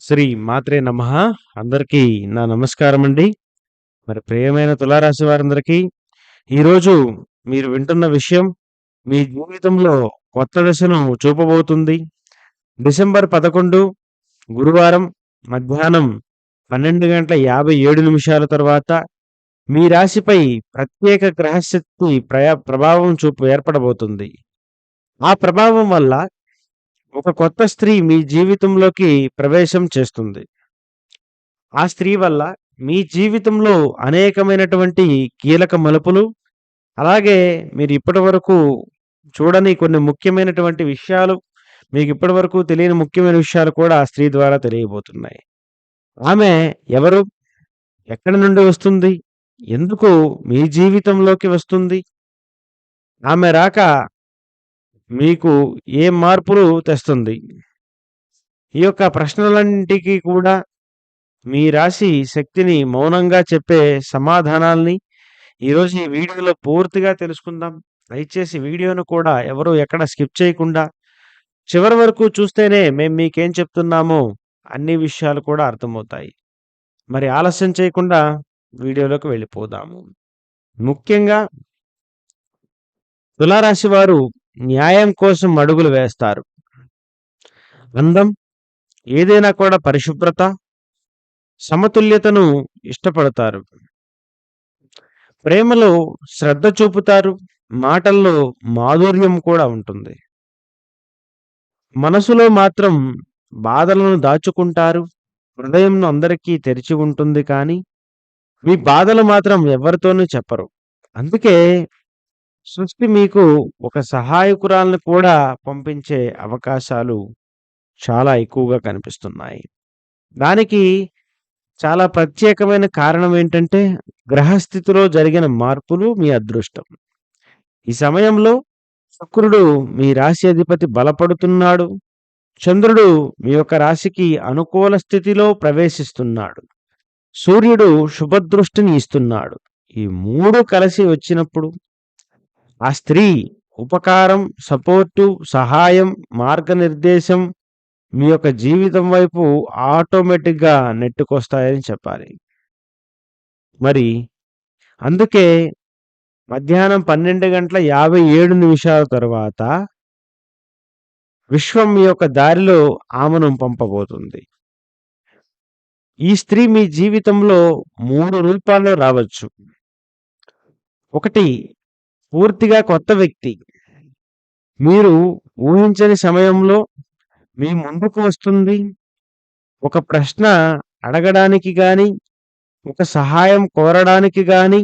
శ్రీ మాత్రే నమ. అందరికీ నా నమస్కారం అండి మరి ప్రియమైన తులారాశి వారందరికీ ఈరోజు మీరు వింటున్న విషయం మీ జీవితంలో కొత్త దశను చూపబోతుంది. డిసెంబర్ పదకొండు గురువారం మధ్యాహ్నం పన్నెండు గంటల యాభై ఏడు నిమిషాల తర్వాత మీ రాశిపై ప్రత్యేక గ్రహశక్తి ప్రయా ప్రభావం చూపు ఏర్పడబోతుంది. ఆ ప్రభావం వల్ల ఒక కొత్త స్త్రీ మీ జీవితంలోకి ప్రవేశం చేస్తుంది. ఆ స్త్రీ వల్ల మీ జీవితంలో అనేకమైనటువంటి కీలక మలుపులు అలాగే మీరు ఇప్పటి వరకు చూడని కొన్ని ముఖ్యమైనటువంటి విషయాలు మీకు ఇప్పటి వరకు తెలియని ముఖ్యమైన విషయాలు కూడా ఆ స్త్రీ ద్వారా తెలియబోతున్నాయి. ఆమె ఎవరు? ఎక్కడి నుండి వస్తుంది? ఎందుకు మీ జీవితంలోకి వస్తుంది? ఆమె రాక మీకు ఏ మార్పులు తెస్తుంది? ఈ యొక్క ప్రశ్నలన్నింటికి కూడా మీ రాశి శక్తిని మౌనంగా చెప్పే సమాధానాల్ని ఈరోజు ఈ వీడియోలో పూర్తిగా తెలుసుకుందాం. దయచేసి వీడియోను కూడా ఎవరు ఎక్కడ స్కిప్ చేయకుండా చివరి వరకు చూస్తేనే మేము మీకేం చెప్తున్నామో అన్ని విషయాలు కూడా అర్థమవుతాయి. మరి ఆలస్యం చేయకుండా వీడియోలోకి వెళ్ళిపోదాము. ముఖ్యంగా తులారాశి వారు న్యాయం కోసం అడుగులు వేస్తారు. అందం ఏదైనా కూడా పరిశుభ్రత సమతుల్యతను ఇష్టపడతారు. ప్రేమలో శ్రద్ధ చూపుతారు మాటల్లో మాధుర్యం కూడా ఉంటుంది. మనసులో మాత్రం బాధలను దాచుకుంటారు హృదయంను అందరికీ తెరిచి ఉంటుంది కానీ మీ బాధలు మాత్రం ఎవరితోనూ చెప్పరు. అందుకే సృష్టి మీకు ఒక సహాయకురాలను కూడా పంపించే అవకాశాలు చాలా ఎక్కువగా కనిపిస్తున్నాయి. దానికి చాలా ప్రత్యేకమైన కారణం ఏంటంటే గ్రహస్థితిలో జరిగిన మార్పులు మీ అదృష్టం. ఈ సమయంలో శుక్రుడు మీ రాశి అధిపతి బలపడుతున్నాడు. చంద్రుడు మీ యొక్క రాశికి అనుకూల స్థితిలో ప్రవేశిస్తున్నాడు. సూర్యుడు శుభదృష్టిని ఇస్తున్నాడు. ఈ మూడు కలిసి వచ్చినప్పుడు ఆ స్త్రీ ఉపకారం సపోర్టు సహాయం మార్గనిర్దేశం మీ యొక్క జీవితం వైపు ఆటోమేటిక్గా నెట్టుకొస్తాయని చెప్పాలి. మరి అందుకే మధ్యాహ్నం పన్నెండు గంటల యాభై ఏడు నిమిషాల తర్వాత విశ్వం మీ యొక్క దారిలో ఆమెను పంపబోతుంది. ఈ స్త్రీ మీ జీవితంలో మూడు రూపాల్లో రావచ్చు. ఒకటి పూర్తిగా కొత్త వ్యక్తి. మీరు ఊహించని సమయంలో మీ ముందుకు వస్తుంది. ఒక ప్రశ్న అడగడానికి గాని ఒక సహాయం కోరడానికి గాని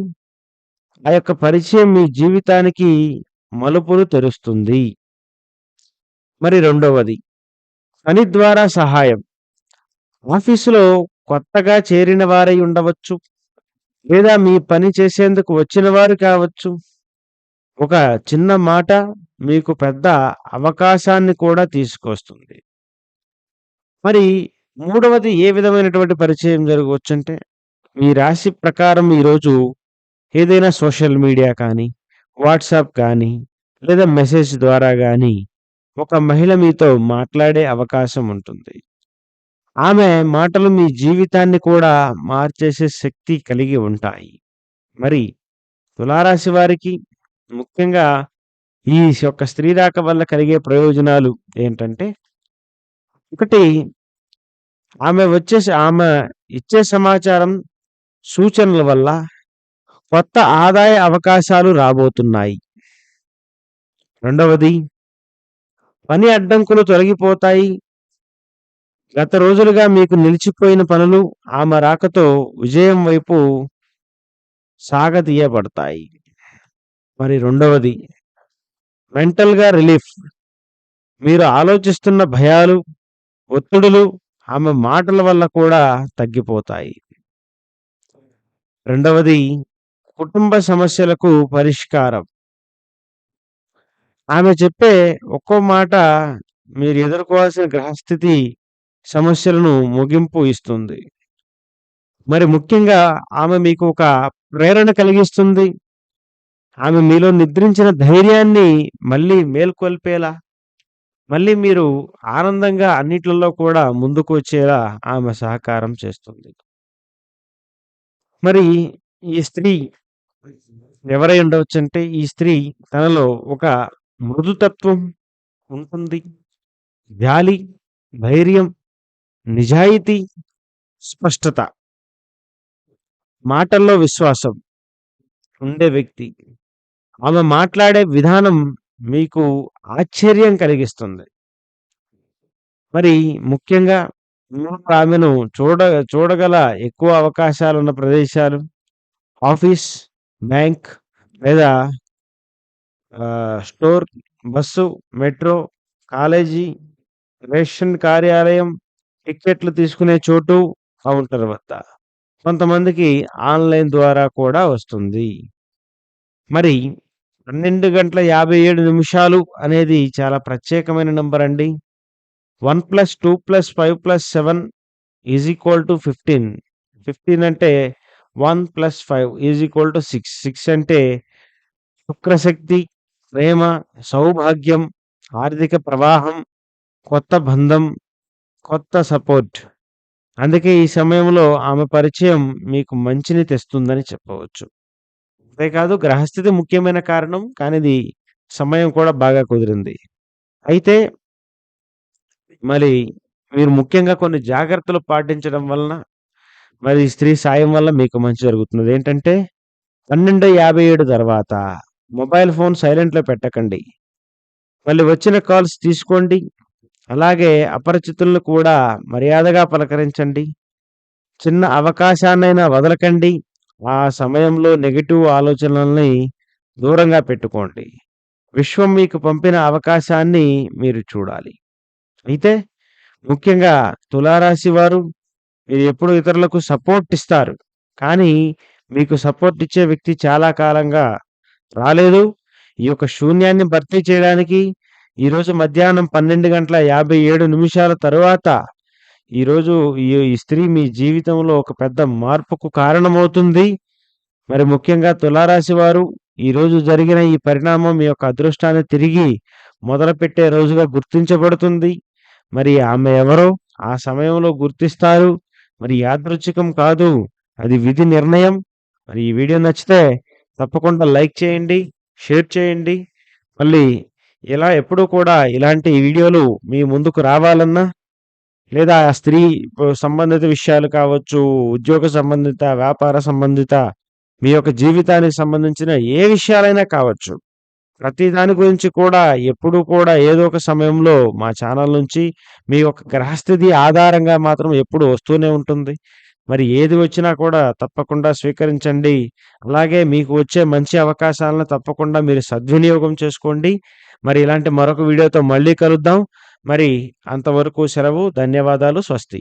ఆ యొక్క పరిచయం మీ జీవితానికి మలుపులు తెరుస్తుంది. మరి రెండవది పని ద్వారా సహాయం. ఆఫీసులో కొత్తగా చేరిన వారై ఉండవచ్చు లేదా మీ పని చేసేందుకు వచ్చిన వారు కావచ్చు ఒక చిన్న మాట మీకు పెద్ద అవకాశాన్ని కూడా తీసుకొస్తుంది. మరి మూడవది ఏ విధమైనటువంటి పరిచయం జరగవచ్చు అంటే మీ రాశి ప్రకారం ఈరోజు ఏదైనా సోషల్ మీడియా కానీ వాట్సాప్ కానీ లేదా మెసేజ్ ద్వారా కానీ ఒక మహిళ మీతో మాట్లాడే అవకాశం ఉంటుంది. ఆమె మాటలు మీ జీవితాన్ని కూడా మార్చేసే శక్తి కలిగి ఉంటాయి. మరి తులారాశి వారికి ముఖ్యంగా ఈ యొక్క స్త్రీ రాక వల్ల కలిగే ప్రయోజనాలు ఏంటంటే ఒకటి ఆమె వచ్చే ఆమె ఇచ్చే సమాచారం సూచనల వల్ల కొత్త ఆదాయ అవకాశాలు రాబోతున్నాయి. రెండవది పని అడ్డంకులు తొలగిపోతాయి. గత రోజులుగా మీకు నిలిచిపోయిన పనులు ఆమె రాకతో విజయం వైపు సాగతీయబడతాయి. మరి రెండవది మెంటల్గా రిలీఫ్. మీరు ఆలోచిస్తున్న భయాలు ఒత్తిడులు ఆమె మాటల వల్ల కూడా తగ్గిపోతాయి. రెండవది కుటుంబ సమస్యలకు పరిష్కారం. ఆమె చెప్పే ఒక్కో మాట మీరు ఎదుర్కోవాల్సిన గ్రహస్థితి సమస్యలను ముగింపు ఇస్తుంది. మరి ముఖ్యంగా ఆమె మీకు ఒక ప్రేరణ కలిగిస్తుంది. ఆమె మీలో నిద్రించిన ధైర్యాన్ని మళ్ళీ మేల్కొల్పేలా మళ్ళీ మీరు ఆనందంగా అన్నిట్లలో కూడా ముందుకు వచ్చేలా ఆమె సహకారం చేస్తుంది. మరి ఈ స్త్రీ ఎవరై ఉండవచ్చంటే, ఈ స్త్రీ తనలో ఒక మృదుతత్వం ఉంటుంది. జాలి, ధైర్యం, నిజాయితీ, స్పష్టత. మాటల్లో విశ్వాసం ఉండే వ్యక్తి. ఆమె మాట్లాడే విధానం మీకు ఆశ్చర్యం కలిగిస్తుంది. మరి ముఖ్యంగా మీరు ఆమెను చూడ చూడగల ఎక్కువ అవకాశాలున్న ప్రదేశాలు ఆఫీస్, బ్యాంక్ లేదా store, bus, metro, college, ration కార్యాలయం, టిక్కెట్లు తీసుకునే చోటు, కౌంటర్ వద్ద. కొంతమందికి ఆన్‌లైన్ ద్వారా కూడా వస్తుంది. మరి 12 గంటల 57 నిమిషాలు అనేది చాలా ప్రత్యేకమైన నెంబర్ అండి. 1+2+5+7 ఈజ్ ఈక్వల్ టు 15. 15 అంటే 1+5 ఈజ్ ఈక్వల్ టు 6. 6 అంటే శుక్రశక్తి, ప్రేమ, సౌభాగ్యం, ఆర్థిక ప్రవాహం, కొత్త బంధం, కొత్త సపోర్ట్. అందుకే ఈ సమయంలో ఆమె పరిచయం మీకు మంచిని తెస్తుందని చెప్పవచ్చు. అంతేకాదు గ్రహస్థితి ముఖ్యమైన కారణం. కానీ ఇది సమయం కూడా బాగా కుదిరింది. అయితే మరి మీరు ముఖ్యంగా కొన్ని జాగ్రత్తలు పాటించడం వలన, మరి స్త్రీ సాయం వల్ల మీకు మంచి జరుగుతుంది. ఏంటంటే 12:57 తర్వాత మొబైల్ ఫోన్ సైలెంట్‌లో పెట్టకండి. మళ్ళీ వచ్చిన కాల్స్ తీసుకోండి. అలాగే అపరిచితులను కూడా మర్యాదగా పలకరించండి. చిన్న అవకాశాన్నైనా వదలకండి. ఆ సమయంలో నెగిటివ్ ఆలోచనలని దూరంగా పెట్టుకోండి. విశ్వం మీకు పంపిన అవకాశాన్ని మీరు చూడాలి. అయితే ముఖ్యంగా తులారాశి వారు మీరు ఎప్పుడు ఇతరులకు సపోర్ట్ ఇస్తారు. కానీ మీకు సపోర్ట్ ఇచ్చే వ్యక్తి చాలా కాలంగా రాలేదు. ఈ యొక్క శూన్యాన్ని భర్తీ చేయడానికి ఈరోజు మధ్యాహ్నం 12 గంటల 57 నిమిషాల తరువాత ఈరోజు ఈ స్త్రీ మీ జీవితంలో ఒక పెద్ద మార్పుకు కారణమవుతుంది. మరి ముఖ్యంగా తులారాశి వారు ఈరోజు జరిగిన ఈ పరిణామం మీ యొక్క అదృష్టాన్ని తిరిగి మొదలుపెట్టే రోజుగా గుర్తించబడుతుంది. మరి ఆమె ఎవరో ఆ సమయంలో గుర్తిస్తారు. మరి యాదృచ్ఛికం కాదు. అది విధి నిర్ణయం. మరి ఈ వీడియో నచ్చితే తప్పకుండా లైక్ చేయండి. షేర్ చేయండి. మళ్ళీ ఇలా ఎప్పుడూ కూడా ఇలాంటి వీడియోలు మీ ముందుకు రావాలన్నా, లేదా ఆ స్త్రీ సంబంధిత విషయాలు కావచ్చు, ఉద్యోగ సంబంధిత, వ్యాపార సంబంధిత, మీ యొక్క జీవితానికి సంబంధించిన ఏ విషయాలైనా కావచ్చు. ప్రతి దాని గురించి కూడా ఎప్పుడూ కూడా ఏదో ఒక సమయంలో మా ఛానల్ నుంచి మీ యొక్క గ్రహస్థితి ఆధారంగా మాత్రం ఎప్పుడు వస్తూనే ఉంటుంది. మరి ఏది వచ్చినా కూడా తప్పకుండా స్వీకరించండి. అలాగే మీకు వచ్చే మంచి అవకాశాలను తప్పకుండా మీరు సద్వినియోగం చేసుకోండి. మరి ఇలాంటి మరొక వీడియోతో మళ్ళీ కలుద్దాం. మరి అంతవరకు సెలవు. ధన్యవాదాలు. స్వస్తి.